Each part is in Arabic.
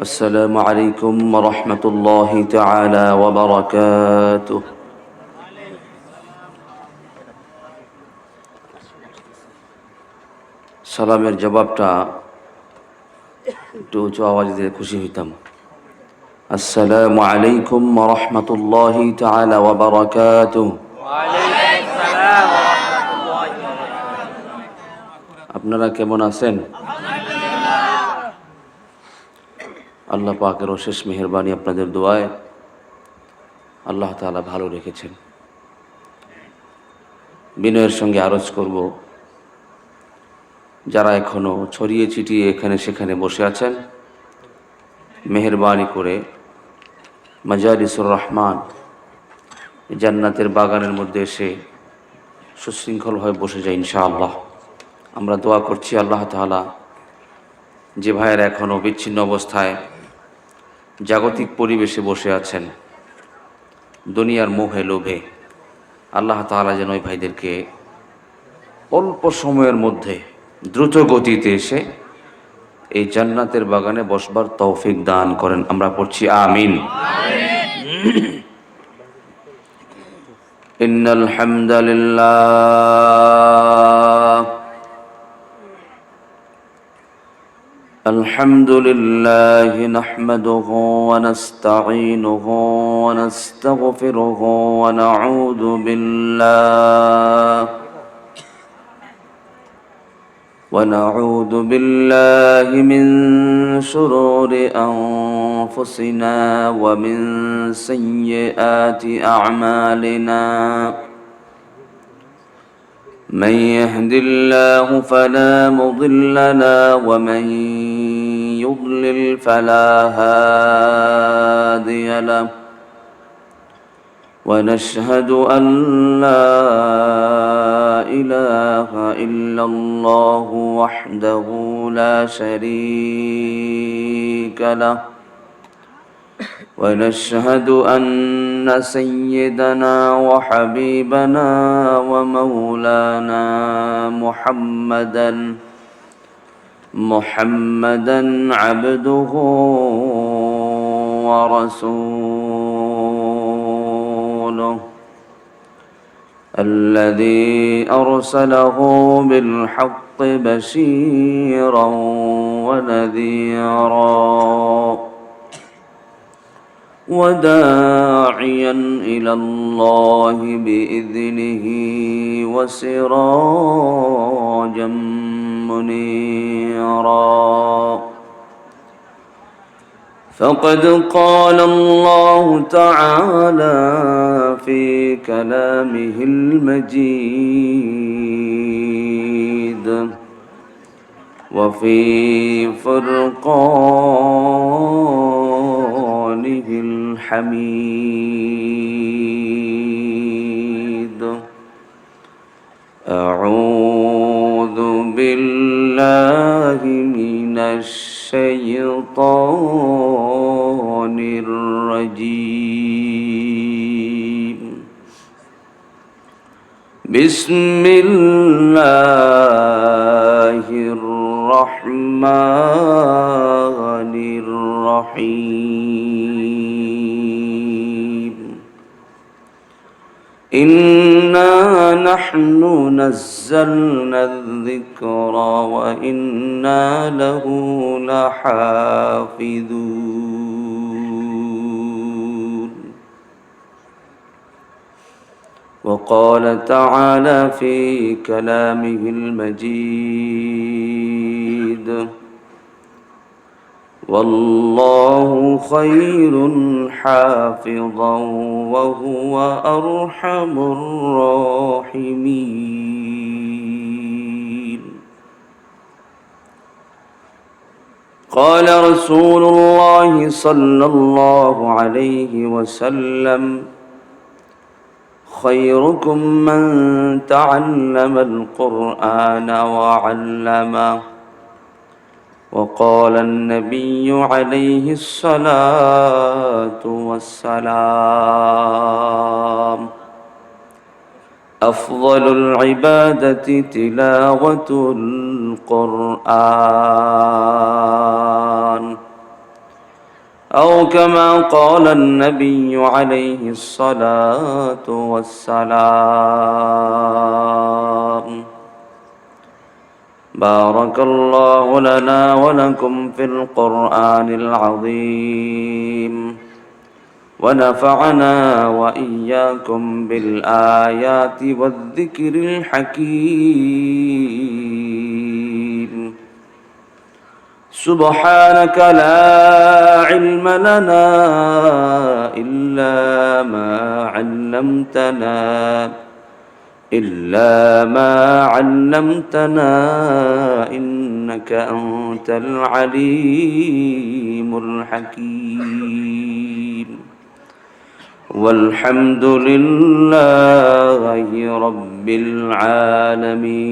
السلام عليكم ورحمة الله تعالى وبركاته সালামের জবাবটা একটু উঁচু আওয়াজ দিয়ে খুশি হইতাম আসসালামু আলাইকুম রহমতুল্লাহ তাআলা ওয়া বারাকাতুহু আপনারা কেমন আছেন আল্লাহ পাকের অশেষ মেহরবানি আপনাদের দোয়ায় আল্লাহ তাআলা ভালো রেখেছেন। বিনয়ের সঙ্গে আরজ করব, যারা এখনও ছড়িয়ে ছিটিয়ে এখানে সেখানে বসে আছেন, মেহরবানি করে মাজালিসুর রহমান জান্নাতের বাগানের মধ্যে এসে সুশৃঙ্খলভাবে বসে যায় ইনশাআল্লাহ। আমরা দোয়া করছি আল্লাহ তাআলা যে ভাইয়ের এখনও বিচ্ছিন্ন অবস্থায় জাগতিক পরিবেশে বসে আছেন। দুনিয়ার মোহে লোভে। আল্লাহ তালা যেন ওই ভাইদেরকে অল্প সময়ের মধ্যে দ্রুত গতিতে এসে এই জান্নাতের বাগানে বসবার তৌফিক দান করেন। আমরা পড়ছি আমিন। ইন্নাল হামদালিল্লাহ। الحمد لله نحمده ونستعينه ونستغفره ونعوذ بالله ونعوذ بالله من شرور أنفسنا ومن سيئات أعمالنا. من يهد الله فلا مضل له ومن يضلل فلا هادي له. ونشهد أن لا إله إلا الله وحده لا شريك له. ونشهد أن سيدنا وحبيبنا ومولانا محمدا محمدا عبده ورسوله الذي أرسله بالحق بشيرا ونذيرا وداعيا إلى الله بإذنه وسراجا منيرا. فقد قال الله تعالى في كلامه المجيد وفي فرقانه الحميد. بسم الله الرحمن الرحيم. إنا نحن نزلنا الذكر وإنا له لحافظون. وقال تعالى في كلامه المجيد والله خير حافظا وهو أرحم الراحمين. قال رسول الله صلى الله عليه وسلم خيركم من تعلم القرآن وعلمه. وقال النبي عليه الصلاة والسلام أفضل العبادة تلاوة القرآن. أو كما قال النبي عليه الصلاة والسلام. بارك الله لنا ولكم في القرآن العظيم. ونفعنا وإياكم بالآيات والذكر الحكيم. سبحانك لا علم لنا إلا ما علمتنا إلا ما علمتنا إنك أنت العليم الحكيم. والحمد لله رب العالمين.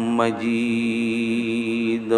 مجيد